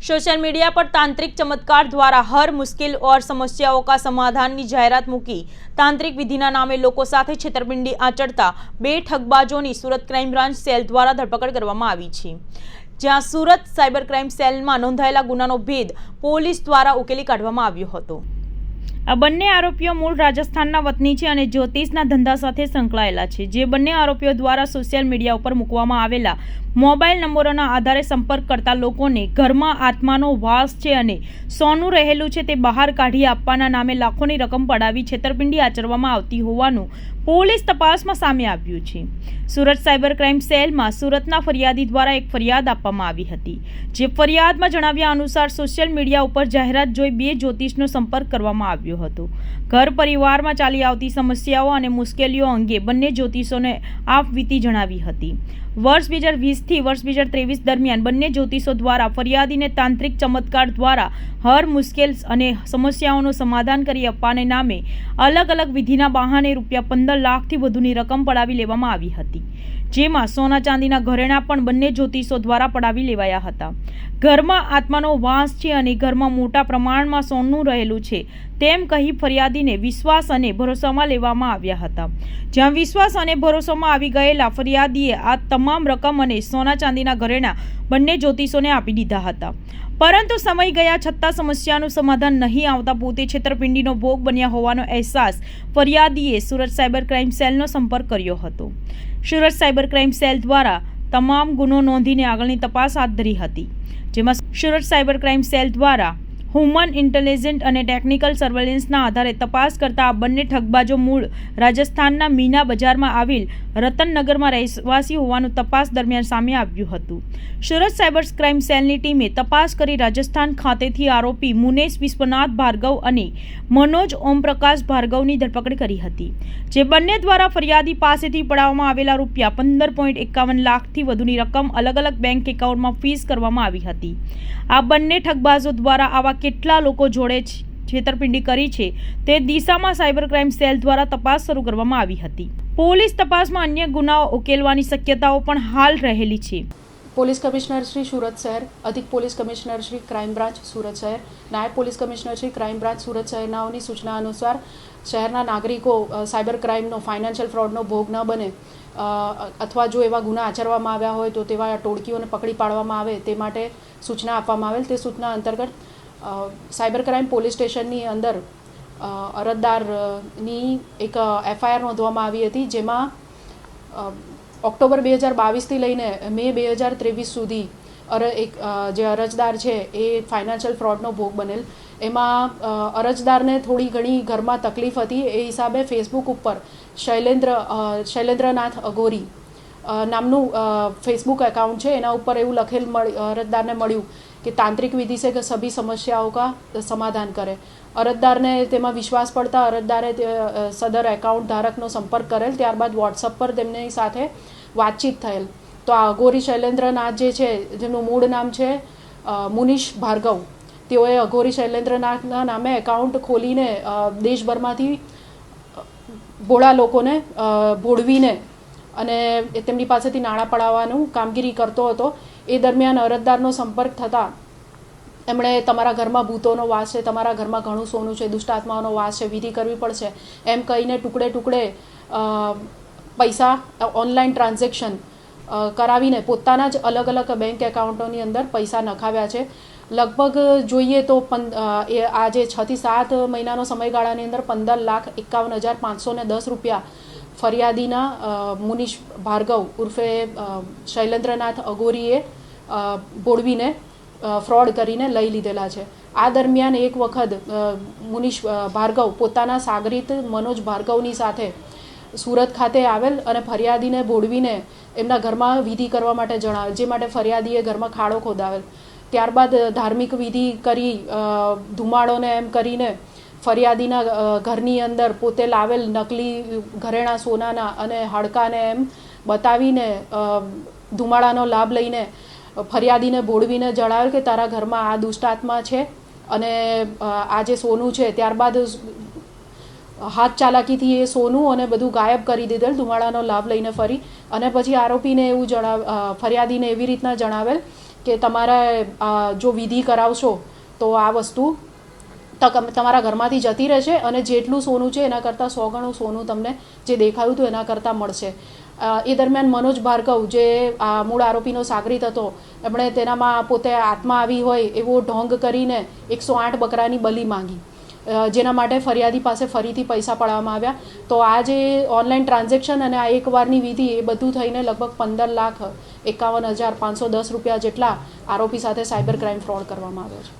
Social media पर तांत्रिक चमत्कार द्वारा हर मुश्किल और समस्याओं का સમાધાનની જાહેરાત મૂકી તાંત્રિક વિધિના નામે લોકો સાથે છેતરપિંડી આચરતા બે ઠગબાજોની સુરત ક્રાઇમ બ્રાન્ચ સેલ દ્વારા ધરપકડ કરવામાં આવી છે જ્યાં સુરત સાયબર ક્રાઇમ સેલમાં નોંધાયેલા ગુનાનો ભેદ પોલીસ દ્વારા ઉકેલી કાઢવામાં આવ્યો હતો આ બંને આરોપીઓ મૂળ રાજસ્થાનના વતની છે અને જ્યોતિષના ધંધા સાથે સંકળાયેલા છે. જે બંને આરોપીઓ દ્વારા સોશિયલ મીડિયા ઉપર મૂકવામાં આવેલા મોબાઈલ નંબરોના આધારે સંપર્ક કરતા લોકોને ઘરમાં આત્માનો વાસ છે અને સોનું રહેલું છે તે બહાર કાઢી આપવાના નામે લાખોની રકમ પડાવી છેતરપિંડી આચરવામાં આવતી હોવાનું પોલીસ તપાસમાં સામે આવ્યું છે. સુરત સાયબર ક્રાઇમ સેલમાં સુરતના ફરિયાદી દ્વારા એક ફરિયાદ આપવામાં આવી હતી. જે ફરિયાદમાં જણાવ્યા અનુસાર સોશિયલ મીડિયા ઉપર જાહેરાત જોઈ બે જ્યોતિષનો સંપર્ક કરવામાં આવ્યો હતો. ઘર પરિવારમાં ચાલી આવતી સમસ્યાઓ અને મુશ્કેલીઓ અંગે બંને જ્યોતિષોને આપવીતી જણાવી હતી. વર્ષ બે હજાર વીસથી વર્ષ બે હજાર ત્રેવીસ દરમિયાન બંને જ્યોતિષો દ્વારા ફરિયાદીને તાંત્રિક ચમત્કાર દ્વારા હર મુશ્કેલ અને સમસ્યાઓનું સમાધાન કરી આપવાને નામે અલગ અલગ વિધિના બહાને રૂપિયા પંદર લાખથી વધુની રકમ પડાવી લેવામાં આવી હતી. જેમાં સોના ચાંદીના ઘરેણાં પણ બંને જ્યોતિષો દ્વારા પડાવી લેવાયા હતા. ઘરમાં આત્માનો વાસ છે અને ઘરમાં મોટા પ્રમાણમાં સોનું રહેલું છે, તેમ કહી ફરિયાદીને વિશ્વાસ અને ભરોસામાં લેવામાં આવ્યા હતા. જ્યાં વિશ્વાસ અને ભરોસામાં આવી ગયેલા ફરિયાદીએ આ તમામ રકમ અને સોના ચાંદીના ઘરેણાં બંને જ્યોતિષોને આપી દીધા હતા. પરંતુ સમય ગયા છતાં સમસ્યાનું સમાધાન નહીં આવતા પોતે છેતરપિંડીનો ભોગ બન્યા હોવાનો અહેસાસ ફરિયાદીએ સુરત સાયબર ક્રાઇમ સેલનો સંપર્ક કર્યો હતો. સુરત સાયબર ક્રાઇમ સેલ દ્વારા તમામ ગુનો નોંધીને આગળની તપાસ હાથ ધરી હતી. જેમાં સુરત સાયબર ક્રાઇમ સેલ દ્વારા હ્યુમન ઇન્ટેલિજન્ટ અને ટેકનિકલ સર્વેલન્સના આધારે તપાસ કરતા આ બંને ઠગબાજો મૂળ રાજસ્થાનના મીના બજારમાં આવેલ રતનનગરમાં રહેવાસી હોવાનું તપાસ દરમિયાન સામે આવ્યું હતું. સુરત સાયબર ક્રાઇમ સેલની ટીમે તપાસ કરી રાજસ્થાન ખાતેથી આરોપી મુનેશ વિશ્વનાથ ભાર્ગવ અને મનોજ ઓમપ્રકાશ ભાર્ગવની ધરપકડ કરી હતી, જે બંને દ્વારા ફરિયાદી પાસેથી પડાવવામાં આવેલા રૂપિયા પંદર પોઈન્ટ એકાવન લાખથી વધુની રકમ અલગ અલગ બેંક એકાઉન્ટમાં ફીસ કરવામાં આવી હતી. આ બંને ઠગબાજો દ્વારા આવા કેટલા લોકો જોડે છેતરપિંડી કરી છે, તે દિશામાં સાયબર ક્રાઇમ સેલ દ્વારા તપાસ શરૂ કરવામાં આવી હતી. પોલીસ તપાસમાં અન્ય ગુનાઓ ઉકેલવાની શક્યતાઓ પણ હાલ રહેલી છે. પોલીસ કમિશનર શ્રી સુરત શહેર, અધિક police commissioner Shri crime branch Surat શહેર, નાયબ police commissioner Shri crime branch Surat શહેરનાઓની સૂચના અનુસાર શહેરના નાગરિકો સાયબર ક્રાઇમનો, ફાઇનાન્શિયલ ફ્રોડનો ભોગ ન બને અથવા જો એવા ગુના આચરવામાં આવ્યા હોય તો તેવા ટોળકીઓને પકડી પાડવામાં આવે તે માટે સૂચના આપવામાં આવેલ. તે સૂચના અંતર્ગત સાયબર ક્રાઇમ પોલીસ સ્ટેશનની અંદર અરજદારની એક એફઆઈઆર નોંધવામાં આવી હતી, જેમાં ઓક્ટોબર બે હજાર બાવીસથી લઈને મે બે હજાર ત્રેવીસ સુધી અર, એક જે અરજદાર છે એ ફાઇનાન્શિયલ ફ્રોડનો ભોગ બનેલ. એમાં અરજદારને થોડી ઘણી ઘરમાં તકલીફ હતી, એ હિસાબે ફેસબુક ઉપર શૈલેન્દ્ર શૈલેન્દ્રનાથ અઘોરી નામનું ફેસબુક એકાઉન્ટ છે, એના ઉપર એવું લખેલ મળી, અરજદારને મળ્યું કે તાંત્રિક વિધિ છે કે સભી સમસ્યાઓ કા સમાધાન કરે. અરજદારને તેમાં વિશ્વાસ પડતા અરજદારે સદર એકાઉન્ટ ધારકનો સંપર્ક કરેલ, ત્યારબાદ વોટ્સઅપ પર તેમની સાથે વાતચીત થયેલ. તો આ અઘોરી શૈલેન્દ્રનાથ જે છે જેમનું મૂળ નામ છે મુનિષ ભાર્ગવ, તેઓએ અઘોરી શૈલેન્દ્રનાથના નામે એકાઉન્ટ ખોલીને દેશભરમાંથી ભોળા લોકોને ભોળવીને અને તેમની પાસેથી નાણાં પડાવવાનું કામગીરી કરતો હતો. એ દરમિયાન અરજદારનો સંપર્ક થતાં એમણે તમારા ઘરમાં ભૂતોનો વાસ છે, તમારા ઘરમાં ઘણું સોનું છે દુષ્ટાત્માઓનો વાસ છે, વિધિ કરવી પડશે. એમ કહીને ટુકડે ટુકડે પૈસા ઓનલાઈન ટ્રાન્ઝેક્શન કરાવીને પોતાના જ અલગ અલગ બેંક એકાઉન્ટોની અંદર પૈસા નખાવ્યા છે. લગભગ જોઈએ તો પં એ આજે છથી સાત મહિનાનો સમયગાળાની અંદર પંદર લાખ એકાવન હજાર પાંચસો દસ રૂપિયા ફરિયાદીના મુનિશ ભાર્ગવ ઉર્ફે શૈલેન્દ્રનાથ અગોરીએ બોળવીને ફ્રોડ કરીને લઈ લીધેલા છે. આ દરમિયાન એક વખત મુનિશ ભાર્ગવ પોતાના સાગરીત મનોજ ભાર્ગવની સાથે સુરત ખાતે આવેલ અને ફરિયાદીને બોળવીને એમના ઘરમાં વિધિ કરવા માટે જણાવેલ, જે માટે ફરિયાદીએ ઘરમાં ખાડો ખોદાવેલ. ત્યારબાદ ધાર્મિક વિધિ કરી ધુમાડોને એમ કરીને ફરિયાદીના ઘરની અંદર પોતે લાવેલ નકલી ઘરેણાં સોનાના અને હાડકાને એમ બતાવીને ધુમાડાનો લાભ લઈને ફરિયાદીને બોળવીને જણાવેલ કે તારા ઘરમાં આ દુષ્ટાત્મા છે અને આ જે સોનું છે ત્યારબાદ હાથ ચાલાકીથી એ સોનું અને બધું ગાયબ કરી દીધેલ, ધુમાડાનો લાભ લઈને ફરી અને પછી આરોપીને એવું જણાવ ફરિયાદીને એવી રીતના જણાવેલ કે તમારે જો વિધિ કરાવશો તો આ વસ્તુ તમારા ઘરમાંથી જતી રહેશે અને જેટલું સોનું છે એના કરતાં સો ગણું સોનું તમને જે દેખાયું હતું એના કરતાં મળશે. એ દરમિયાન મનોજ ભાર્ગવ જે આ મૂળ આરોપીનો સાગરીત હતો, એમણે તેનામાં પોતે આત્મા આવી હોય એવો ઢોંગ કરીને એકસો આઠ બકરાની બલી માંગી. જેના માટે ફરિયાદી પાસે ફરીથી પૈસા પડાવવામાં આવ્યા. તો આ જે ઓનલાઈન ટ્રાન્ઝેક્શન અને આ એકવારની વિધિ એ બધું થઈને લગભગ પંદર લાખ એકાવન હજાર પાંચસો દસ રૂપિયા જેટલા આરોપી સાથે સાયબર ક્રાઇમ ફ્રોડ કરવામાં આવ્યો છે.